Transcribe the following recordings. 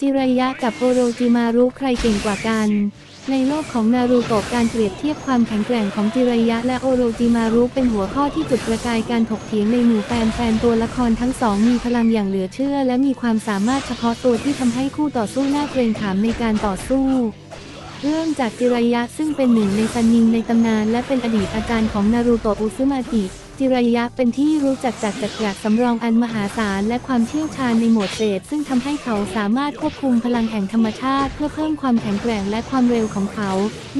จิรายะกับโอโรจิมารุใครเก่งกว่ากัน ในโลกของนารูโตะการเปรียบเทียบความแข็งแกร่งของจิรายะและโอโรจิมารุเป็นหัวข้อที่จุดประกายการถกเถียงในหมู่แฟนๆตัวละครทั้งสองมีพลังอย่างเหลือเชื่อ และมีความสามารถเฉพาะตัวที่ทำให้คู่ต่อสู้น่าเกรงขามในการต่อสู้เริ่มจากจิรายะซึ่งเป็นหนึ่งในซันนิงในตำนานและเป็นอดีตอาจารย์ของนารูโตะอุซึมากิ จิรายะเป็นที่รู้จักจากจักรยานสำรองอันมหาศาลและความเชี่ยวชาญในโหมดเศษ ซึ่งทำให้เขาสามารถควบคุมพลังแห่งธรรมชาติ เพื่อเพิ่มความแข็งแกร่งและความเร็วของเขา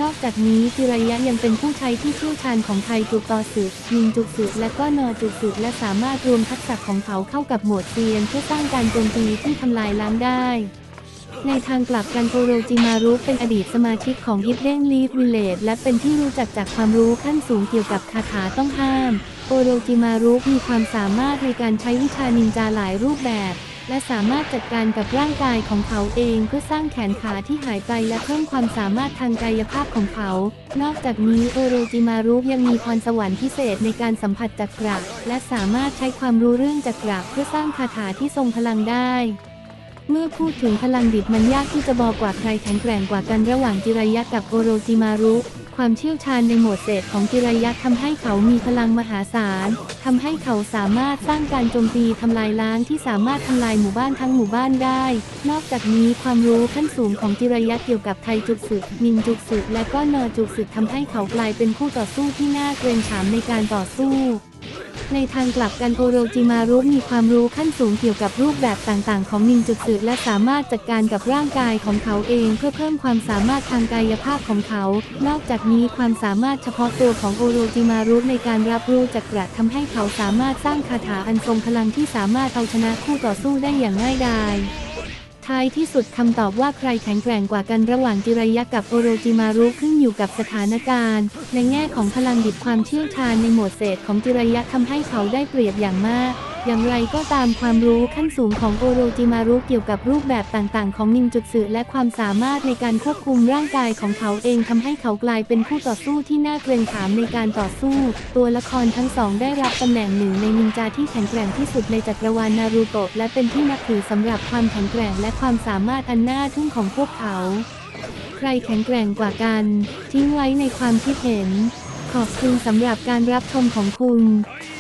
นอกจากนี้จิรายะยังเป็นผู้ใช้ที่เชี่ยวชาญของไทจุกตอสึยิงจุกสึและก็นอจุกสึและสามารถรวมทักษะของเขาเข้ากับโหมดเซียน เพื่อสร้างการโจมตีที่ทำลายล้างได้ ในทางกลับกันโอโรจิมารุเป็นอดีตสมาชิกของ Hidden Leaf Village และเป็นที่รู้จักจากความรู้ขั้นสูงเกี่ยวกับคาถาต้องห้ามโอโรจิมารุมีความสามารถในการใช้วิชานินจาหลายรูปแบบ และสามารถจัดการกับร่างกายของเขาเองเพื่อสร้างแขนขาที่หายไปและเพิ่มความสามารถทางกายภาพของเขา นอกจากนี้โอโรจิมารุยังมีพรสวรรค์พิเศษในการสัมผัสจักระและสามารถใช้ความรู้เรื่องจักระเพื่อสร้างคาถาที่ทรงพลังได้ เมื่อพูดถึงพลังดิบมันยากที่จะบอกว่าใครแข็งแกร่งกว่ากันระหว่างจิรายะกับโอโรจิมารุ ความเชี่ยวชาญในโหมดเศษของจิรายะทำให้เขามีพลังมหาศาลทำให้เขาสามารถสร้างการโจมตีทำลายล้างที่สามารถทำลายหมู่บ้านทั้งหมู่บ้านได้ นอกจากนี้ความรู้ขั้นสูงของจิรายะเกี่ยวกับไทจุกสึนินจุกสึและก็นอจุกสึทำให้เขากลายเป็นคู่ต่อสู้ที่น่าเกรงขามในการต่อสู้ ในทางกลับกันโอโรจิมารุมีความรู้ขั้นสูงเกี่ยวกับรูปแบบต่างๆ ของนินจุสึและสามารถจัดการกับร่างกายของเขาเองเพื่อเพิ่มความสามารถทางกายภาพของเขา นอกจากนี้ความสามารถเฉพาะตัวของโอโรจิมารุในการรับรู้จักระทำให้เขาสามารถสร้างคาถาอันทรงพลังที่สามารถเอาชนะคู่ต่อสู้ได้อย่างง่ายดาย ท้ายที่สุดคำตอบว่าใครแข็งแกร่งกว่ากันระหว่างจิรายะกับโอโรจิมารุขึ้นอยู่กับสถานการณ์ ในแง่ของพลังดิบความเชี่ยวชาญในหมวดเศษของจิรายะทำให้เขาได้เปรียบอย่างมาก อย่างไรก็ตามความรู้ขั้นสูงของโอโรจิมารุเกี่ยวกับรูปแบบต่างๆ ของนินจุดสึและความสามารถในการควบคุมร่างกายของเขาเองทำให้เขากลายเป็นคู่ต่อสู้ที่น่าเกรงขามในการต่อสู้ ตัวละครทั้งสองได้รับตำแหน่งหนึ่งในนินจาที่แข็งแกร่งที่สุดในจักรวาลนารูโตะและเป็นที่นับถือสำหรับความแข็งแกร่งและความสามารถอันน่าทึ่งของพวกเขา ใครแข็งแกร่งกว่ากัน ทิ้งไว้ในความคิดเห็น ขอบคุณสำหรับการรับชมของคุณ